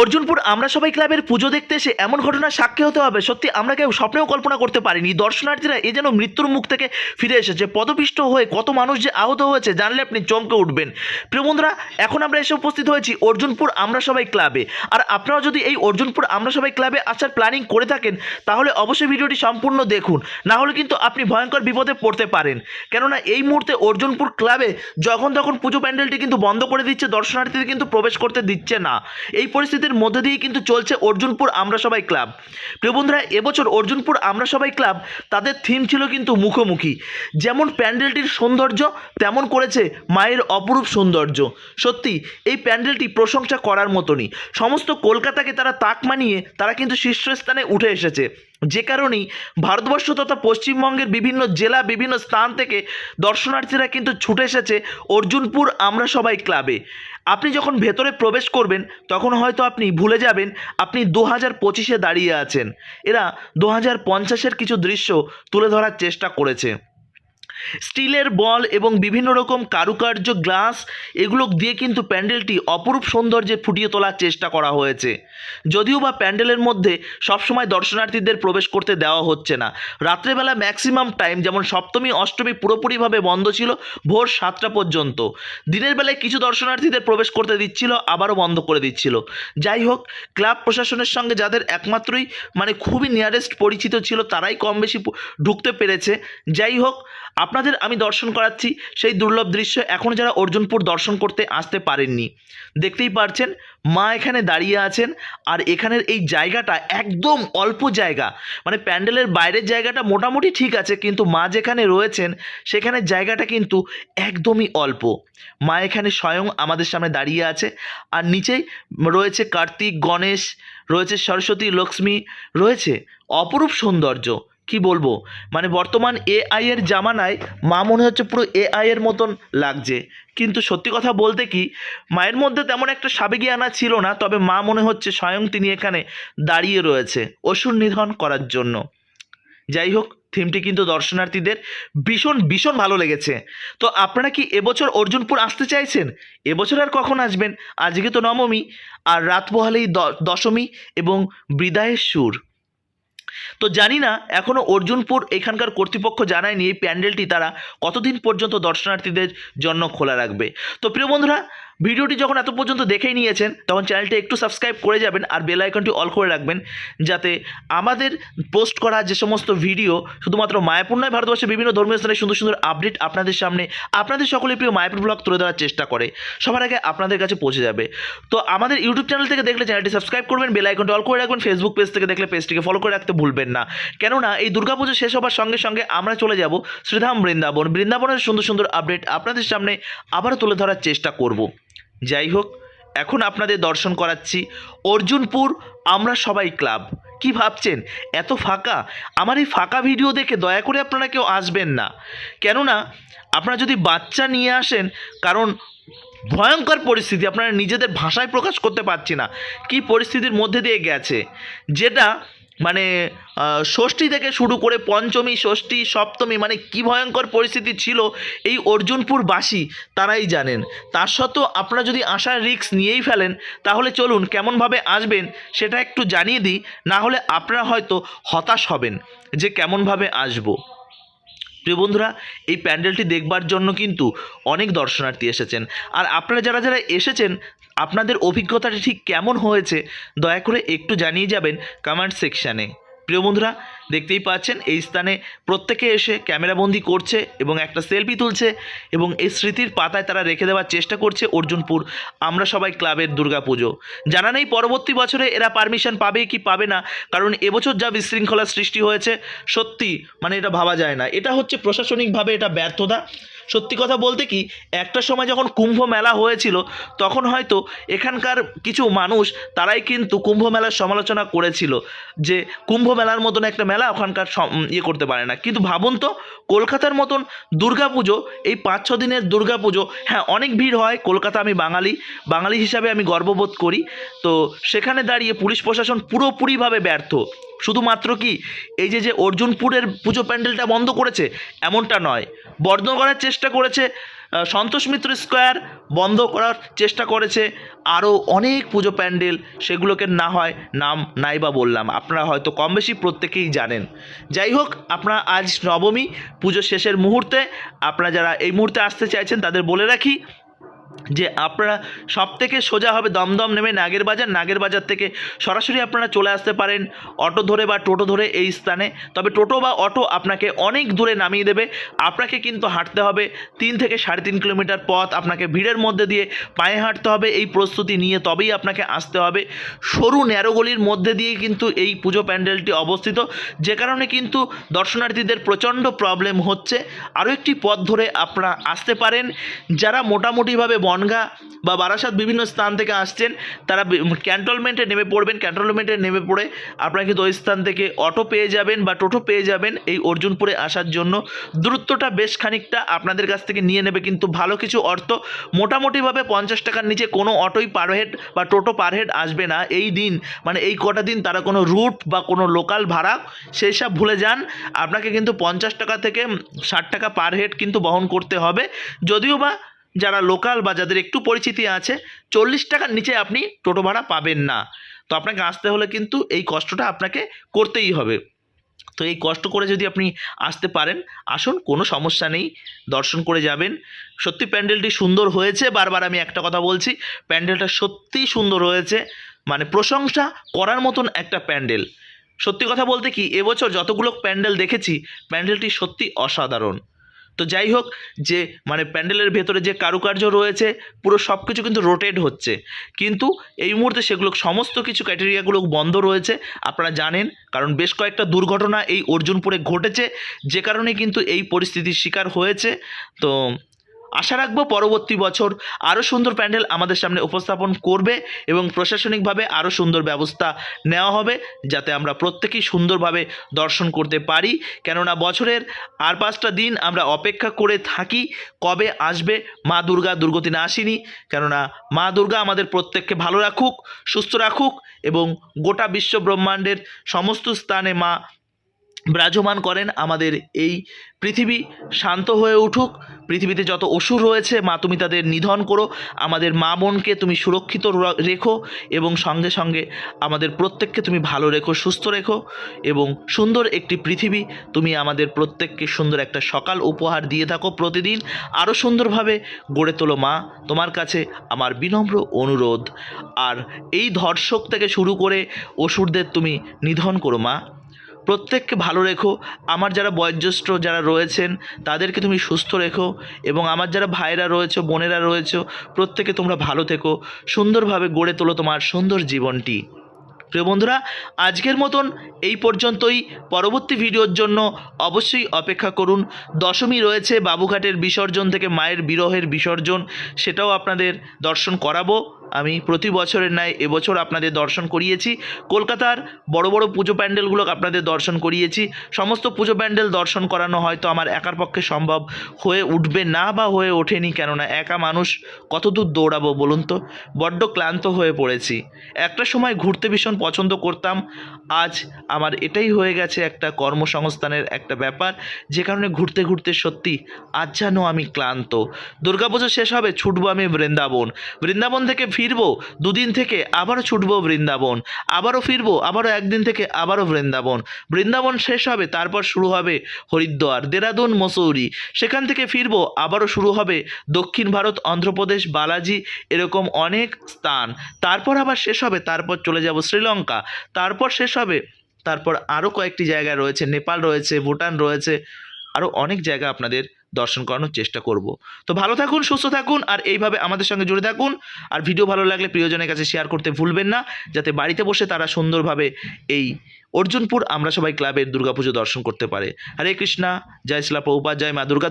অর্জুনপুর, আমরা সবাই ক্লাবের পুজো দেখতে এসে এমন ঘটনার সাক্ষী হতে হবে। সত্যি, আমরা কেউ স্বপ্নেও কল্পনা করতে পারিনি। দর্শনার্থীরা এ যেন মৃত্যুর মুখ থেকে ফিরে এসেছে। পদপিষ্ট হয়ে কত মানুষ যে আহত হয়েছে, জানলে আপনি চমকে উঠবেন। প্রিয় বন্ধুরা, এখন আমরা এসে উপস্থিত হয়েছি অর্জুনপুর আমরা সবাই ক্লাবে। আর আপনারা যদি এই অর্জুনপুর আমরা সবাই ক্লাবে আসার প্ল্যানিং করে থাকেন, তাহলে অবশ্যই ভিডিওটি সম্পূর্ণ দেখুন। না হলে কিন্তু আপনি ভয়ঙ্কর বিপদে পড়তে পারেন। কেননা, এই মুহূর্তে অর্জুনপুর ক্লাবে যখন তখন পুজো প্যান্ডেলটি কিন্তু বন্ধ করে দিচ্ছে, দর্শনার্থীদের কিন্তু প্রবেশ করতে দিচ্ছে না। এই পরিস্থিতির মধ্যে দিয়ে কিন্তু চলছে অর্জুনপুর আমরা সবাই ক্লাব। প্রিয় বন্ধুরা, এবছর অর্জুনপুর আমরা সবাই ক্লাব, তাদের থিম ছিল কিন্তু মুখোমুখি। যেমন প্যান্ডেলটির সৌন্দর্য, তেমন করেছে মায়ের অপরূপ সৌন্দর্য। সত্যি, এই প্যান্ডেলটি প্রশংসা করার মতনই। সমস্ত কলকাতাকে তারা তাক মানিয়ে তারা কিন্তু শীর্ষস্থানে উঠে এসেছে। যে কারণেই ভারতবর্ষ তথা পশ্চিমবঙ্গের বিভিন্ন জেলা, বিভিন্ন স্থান থেকে দর্শনার্থীরা কিন্তু ছুটে এসেছে অর্জুনপুর আমরা সবাই ক্লাবে। আপনি যখন ভেতরে প্রবেশ করবেন, তখন হয়তো আপনি ভুলে যাবেন, আপনি দু হাজার পঁচিশে দাঁড়িয়ে আছেন। এরা দু হাজার পঞ্চাশের কিছু দৃশ্য তুলে ধরার চেষ্টা করেছে। স্টিলের বল এবং বিভিন্ন রকম কারুকার্য, গ্লাস, এগুলো দিয়ে কিন্তু প্যান্ডেলটি অপরূপ সৌন্দর্যে ফুটিয়ে তোলার চেষ্টা করা হয়েছে। যদিও বা প্যান্ডেলের মধ্যে সবসময় দর্শনার্থীদের প্রবেশ করতে দেওয়া হচ্ছে না। রাত্রেবেলা ম্যাক্সিমাম টাইম যেমন সপ্তমী, অষ্টমী পুরোপুরিভাবে বন্ধ ছিল ভোর সাতটা পর্যন্ত। দিনের বেলায় কিছু দর্শনার্থীদের প্রবেশ করতে দিচ্ছিল, আবারও বন্ধ করে দিচ্ছিল। যাই হোক, ক্লাব প্রশাসনের সঙ্গে যাদের একমাত্রই মানে খুবই নিয়ারেস্ট পরিচিত ছিল, তারাই কম বেশি ঢুকতে পেরেছে। যাই হোক আপনাদের আমি দর্শন করাচ্ছি সেই দুর্লভ দৃশ্য। এখন যারা অর্জুনপুর দর্শন করতে আসতে পারেননি, দেখতেই পারছেন মা এখানে দাঁড়িয়ে আছেন আর এখানের এই জায়গাটা একদম অল্প জায়গা। মানে প্যান্ডেলের বাইরের জায়গাটা মোটামুটি ঠিক আছে, কিন্তু মা যেখানে রয়েছেন সেখানে জায়গাটা কিন্তু একদমই অল্প। মা এখানে স্বয়ং আমাদের সামনে দাঁড়িয়ে আছে আর নিচেই রয়েছে কার্তিক, গণেশ, রয়েছে সরস্বতী, লক্ষ্মী, রয়েছে অপরূপ সৌন্দর্য। কি বলব? মানে বর্তমান এআই এর জামানায় মা মনে হচ্ছে পুরো এআই এর মতন লাগছে। কিন্তু সত্যি কথা বলতে কি, মায়ের মধ্যে তেমন একটা সাবেগী আনা ছিল না, তবে মা মনে হচ্ছে স্বয়ং তিনি এখানে দাঁড়িয়ে রয়েছে অসুর নিধন করার জন্য। যাই হোক, থিমটি কিন্তু দর্শনার্থীদের ভীষণ ভীষণ ভালো লেগেছে। তো আপনারা কি এবছর অর্জুনপুর আসতে চাইছেন? এবছর আর কখন আসবেন? আজকে তো নবমী, আর রাত পোহালেই দশমী এবং বিদায়ের সুর। তো জানি না এখনও অর্জুনপুর এখানকার কর্তৃপক্ষ জানায়নি এই প্যান্ডেলটি তারা কতদিন পর্যন্ত দর্শনার্থীদের জন্য খোলা রাখবে। তো প্রিয় বন্ধুরা ভিডিওটি যখন এত পর্যন্ত দেখেই নিয়েছেন, তখন চ্যানেলটি একটু সাবস্ক্রাইব করে যাবেন আর বেল আইকনটি অল করে রাখবেন, যাতে আমাদের পোস্ট করা যে সমস্ত ভিডিও শুধুমাত্র মায়াপুর নয়, ভারতবর্ষের বিভিন্ন ধর্মীয় স্থানে সুন্দর সুন্দর আপডেট আপনাদের সামনে আপনাদের সকলের প্রিয় মায়াপুর ব্লগ তুলে ধরার চেষ্টা করে, সবার আগে আপনাদের কাছে পৌঁছে যাবে। তো আমাদের ইউটিউব চ্যানেল থেকে দেখলে চ্যানেলটি সাবস্ক্রাইব করবেন বেল আইকনটি অল করে রাখবেন ফেসবুক পেজ থেকে দেখলে পেজটিকে ফলো করে রাখতে ভুলবেন না। কেননা এই দুর্গাপুজো শেষ হবার সঙ্গে সঙ্গে আমরা চলে যাব শ্রীধাম বৃন্দাবন। বৃন্দাবনের সুন্দর সুন্দর আপডেট আপনাদের সামনে আবারও তুলে ধরার চেষ্টা করব। যাই হোক, এখন আপনাদের দর্শন করাচ্ছি। অর্জুনপুর, আমরা সবাই ক্লাব। কি ভাবছেন? এত ফাঁকা? আমার এই ফাঁকা ভিডিও দেখে দয়া করে আপনারা কেউ আসবেন না। কেননা, আপনারা যদি বাচ্চা নিয়ে আসেন, কারণ ভয়ঙ্কর পরিস্থিতি, আপনারা নিজেদের ভাষায় প্রকাশ করতে পারছি না। কি পরিস্থিতির মধ্যে দিয়ে গেছে? যেটা মানে ষষ্ঠী থেকে শুরু করে পঞ্চমী, ষষ্ঠী, সপ্তমী মানে কি ভয়ঙ্কর পরিস্থিতি ছিল, এই অর্জুনপুরবাসী তারাই জানেন। তার সত্ত্বেও আপনারা যদি আসার রিস্ক নিয়েই ফেলেন, তাহলে চলুন কেমনভাবে আসবেন সেটা একটু জানিয়ে দিই, না হলে আপনারা হয়তো হতাশ হবেন যে কেমনভাবে আসব। প্রিয় বন্ধুরা, এই প্যান্ডেলটি দেখবার জন্য কিন্তু অনেক দর্শনার্থী এসেছেন। আর আপনারা যারা যারা এসেছেন আপনাদের অভিজ্ঞতাটি ঠিক কেমন হয়েছে, দয়া করে একটু জানিয়ে যাবেন কমেন্ট সেকশানে প্রিয় বন্ধুরা, দেখতেই পাচ্ছেন, এই স্থানে প্রত্যেকে এসে ক্যামেরাবন্দি করছে এবং একটা সেলফি তুলছে এবং এই স্মৃতির পাতায় তারা রেখে দেওয়ার চেষ্টা করছে অর্জুনপুর আমরা সবাই ক্লাবের দুর্গাপুজো জানা নেই পরবর্তী বছরে এরা পারমিশন পাবে কি পাবে না, কারণ এবছর যা বিশৃঙ্খলা সৃষ্টি হয়েছে, সত্যি মানে এটা ভাবা যায় না। এটা হচ্ছে প্রশাসনিকভাবে এটা ব্যর্থতা। সত্যি কথা বলতে কি, একটা সময় যখন কুম্ভ মেলা হয়েছিল, তখন হয়তো এখানকার কিছু মানুষ তারাই কিন্তু কুম্ভ মেলার সমালোচনা করেছিল যে কুম্ভ মেলার মতন একটা মেলা ওখানকার ইয়ে করতে পারে না। কিন্তু ভাবুন তো, কলকাতার মতন দুর্গাপুজো, এই পাঁচ ছ দিনের দুর্গাপুজো হ্যাঁ অনেক ভিড় হয়। কলকাতা আমি বাঙালি বাঙালি হিসাবে আমি গর্ববোধ করি। তো সেখানে দাঁড়িয়ে পুলিশ প্রশাসন পুরোপুরিভাবে ব্যর্থ। শুধুমাত্র কি, এই যে যে অর্জুনপুরের পুজো প্যান্ডেলটা বন্ধ করেছে, এমনটা নয়। বন্ধ করার চেষ্টা করেছে সন্তোষ মিত্র স্কোয়ার বন্ধ করার চেষ্টা করেছে, আরও অনেক পুজো প্যান্ডেল সেগুলোকে না হয় নাম নাই বা বললাম। আপনারা হয়তো কম বেশি প্রত্যেকেই জানেন। যাই হোক, আপনারা আজ নবমী পুজো শেষের মুহূর্তে, আপনারা যারা এই মুহূর্তে আসতে চাইছেন তাদের বলে রাখি যে আপনারা সব থেকে সোজা হবে দমদম নেমে নাগের বাজার নাগের বাজার থেকে সরাসরি আপনারা চলে আসতে পারেন অটো ধরে বা টোটো ধরে এই স্থানে। তবে টোটো বা অটো আপনাকে অনেক দূরে নামিয়ে দেবে। আপনাকে কিন্তু হাঁটতে হবে তিন থেকে সাড়ে তিন কিলোমিটার পথ। আপনাকে ভিড়ের মধ্যে দিয়ে পায়ে হাঁটতে হবে, এই প্রস্তুতি নিয়ে তবেই আপনাকে আসতে হবে। সরু ন্যারোগলির মধ্যে দিয়ে কিন্তু এই পুজো প্যান্ডেলটি অবস্থিত। যে কারণে কিন্তু দর্শনার্থীদের প্রচণ্ড প্রবলেম হচ্ছে। আরও একটি পথ ধরে আপনারা আসতে পারেন। যারা মোটামুটিভাবে বনগা বা বারাসাত বিভিন্ন স্থান থেকে আসছেন, তারা ক্যান্টনমেন্টে নেমে পড়বেন ক্যান্টনমেন্টে নেমে পড়ে আপনারা কিন্তু ওই স্থান থেকে অটো পেয়ে যাবেন বা টোটো পেয়ে যাবেন এই অর্জুনপুরে আসার জন্য। দূরত্বটা বেশ খানিকটা আপনাদের কাছ থেকে নিয়ে নেবে, কিন্তু ভালো কিছু অর্থ মোটামুটিভাবে পঞ্চাশ টাকার নিচে কোনো অটোই পার হেড বা টোটো পার হেড আসবে না। এই দিন মানে এই কটা দিন তারা কোনো রুট বা কোনো লোকাল ভাড়া, সেই সব ভুলে যান। আপনাকে কিন্তু পঞ্চাশ টাকা থেকে ষাট টাকা পার হেড কিন্তু বহন করতে হবে। যদিও বা যারা লোকাল বা যাদের একটু পরিচিতি আছে, চল্লিশ টাকার নিচে আপনি টোটো ভাড়া পাবেন না। তো আপনাকে আসতে হলে কিন্তু এই কষ্টটা আপনাকে করতেই হবে। তো এই কষ্ট করে যদি আপনি আসতে পারেন, আসুন, কোনো সমস্যা নেই, দর্শন করে যাবেন। সত্যি প্যান্ডেলটি সুন্দর হয়েছে, বারবার আমি একটা কথা বলছি, প্যান্ডেলটা সত্যিই সুন্দর হয়েছে মানে প্রশংসা করার মতন একটা প্যান্ডেল। সত্যি কথা বলতে কি, এবছর যতগুলো প্যান্ডেল দেখেছি, প্যান্ডেলটি সত্যি অসাধারণ। তো যাই হোক, যে মানে প্যান্ডেলের ভেতরে যে কারুকার্য রয়েছে, পুরো সব কিছু কিন্তু রোটেট হচ্ছে। কিন্তু এই মুহূর্তে সেগুলো সমস্ত কিছু ক্যাটেরিয়াগুলো বন্ধ রয়েছে, আপনারা জানেন। কারণ বেশ কয়েকটা দুর্ঘটনা এই অর্জুনপুরে ঘটেছে, যে কারণে কিন্তু এই পরিস্থিতির শিকার হয়েছে। তো আশা রাখব পরবর্তী বছর আরও সুন্দর প্যান্ডেল আমাদের সামনে উপস্থাপন করবে এবং প্রশাসনিকভাবে আরও সুন্দর ব্যবস্থা নেওয়া হবে যাতে আমরা প্রত্যেকেই সুন্দরভাবে দর্শন করতে পারি। কেননা বছরের আর পাঁচটা দিন আমরা অপেক্ষা করে থাকি কবে আসবে মা দুর্গা দুর্গতি আসেনি। কেননা মা দুর্গা আমাদের প্রত্যেককে ভালো রাখুক, সুস্থ রাখুক এবং গোটা বিশ্ব ব্রহ্মাণ্ডের সমস্ত স্থানে মা বিরাজমান করেন আমাদের এই পৃথিবী। শান্ত হয়ে উঠুক। পৃথিবীতে যত অসুর রয়েছে, মা তুমি তাদের নিধন করো। আমাদের মা বোনকে তুমি সুরক্ষিত রেখো এবং সঙ্গে সঙ্গে আমাদের প্রত্যেককে তুমি ভালো রেখো, সুস্থ রেখো এবং সুন্দর একটি পৃথিবী তুমি আমাদের প্রত্যেককে সুন্দর একটা সকাল উপহার দিয়ে থাকো প্রতিদিন। আরও সুন্দরভাবে গড়ে তোলো মা। তোমার কাছে আমার বিনম্র অনুরোধ। আর এই ধর্ষক থেকে শুরু করে অসুরদের তুমি নিধন করো মা। প্রত্যেককে ভালো রেখো। আমার যারা বয়োজ্যেষ্ঠ যারা রয়েছেন, তাদেরকে তুমি সুস্থ রেখো এবং আমার যারা ভাইরা রয়েছে, বোনেরা রয়েছে, প্রত্যেকে তোমরা ভালো থেকো। সুন্দরভাবে গড়ে তোলো তোমার সুন্দর জীবনটি। প্রিয় বন্ধুরা, আজকের মতন এই পর্যন্তই। পরবর্তী ভিডিওর জন্য অবশ্যই অপেক্ষা করুন। দশমী রয়েছে, বাবুঘাটের বিসর্জন থেকে মায়ের বিরহের বিসর্জন, সেটাও আপনাদের দর্শন করাবো। আমি প্রতি বছরের ন্যায় এবছর আপনাদের দর্শন করিয়েছি। কলকাতার বড় বড় পুজো প্যান্ডেলগুলো আপনাদের দর্শন করিয়েছি। সমস্ত পুজো প্যান্ডেল দর্শন করানো হয়তো আমার একার পক্ষে সম্ভব হয়ে উঠবে না বা হয়ে ওঠেনি কেননা একা মানুষ কতদূর দৌড়াবো বলুন তো? বড্ড ক্লান্ত হয়ে পড়েছি। একটা সময় ঘুরতে ভীষণ পছন্দ করতাম। আজ আমার এটাই হয়ে গেছে একটা কর্মসংস্থানের একটা ব্যাপার। যে কারণে ঘুরতে ঘুরতে সত্যি আজ যেন আমি ক্লান্ত। দুর্গাপুজো শেষ হবে, ছুটবো আমি বৃন্দাবন। বৃন্দাবন থেকে ফিরবো, দুদিন থেকে আবারও ছুটব বৃন্দাবন, আবারও ফিরবো, আবারও একদিন থেকে আবারও বৃন্দাবন। বৃন্দাবন শেষ হবে, তারপর শুরু হবে হরিদ্বার, দেরাদুন, মসৌরি। সেখান থেকে ফিরবো, আবারও শুরু হবে দক্ষিণ ভারত, অন্ধ্রপ্রদেশ, বালাজি, এরকম অনেক স্থান। তারপর আবার শেষ হবে, তারপর চলে যাব শ্রীলঙ্কা। তারপর শেষ হবে, তারপর আরও কয়েকটি জায়গা রয়েছে, নেপাল রয়েছে, ভুটান রয়েছে, আরও অনেক জায়গা আপনাদের দর্শন করানোর চেষ্টা করব। তো ভালো থাকুন, সুস্থ থাকুন, আর এইভাবে আমাদের সঙ্গে জুড়ে থাকুন। আর ভিডিও ভালো লাগলে প্রিয়জনের কাছে শেয়ার করতে ভুলবেন না, যাতে বাড়িতে বসে তারা সুন্দরভাবে এই অর্জুনপুর আমরা সবাই ক্লাবের দুর্গাপুজো দর্শন করতে পারে। হরে কৃষ্ণা, জয় শিলা প্রভুপা, জয় মা দুর্গা।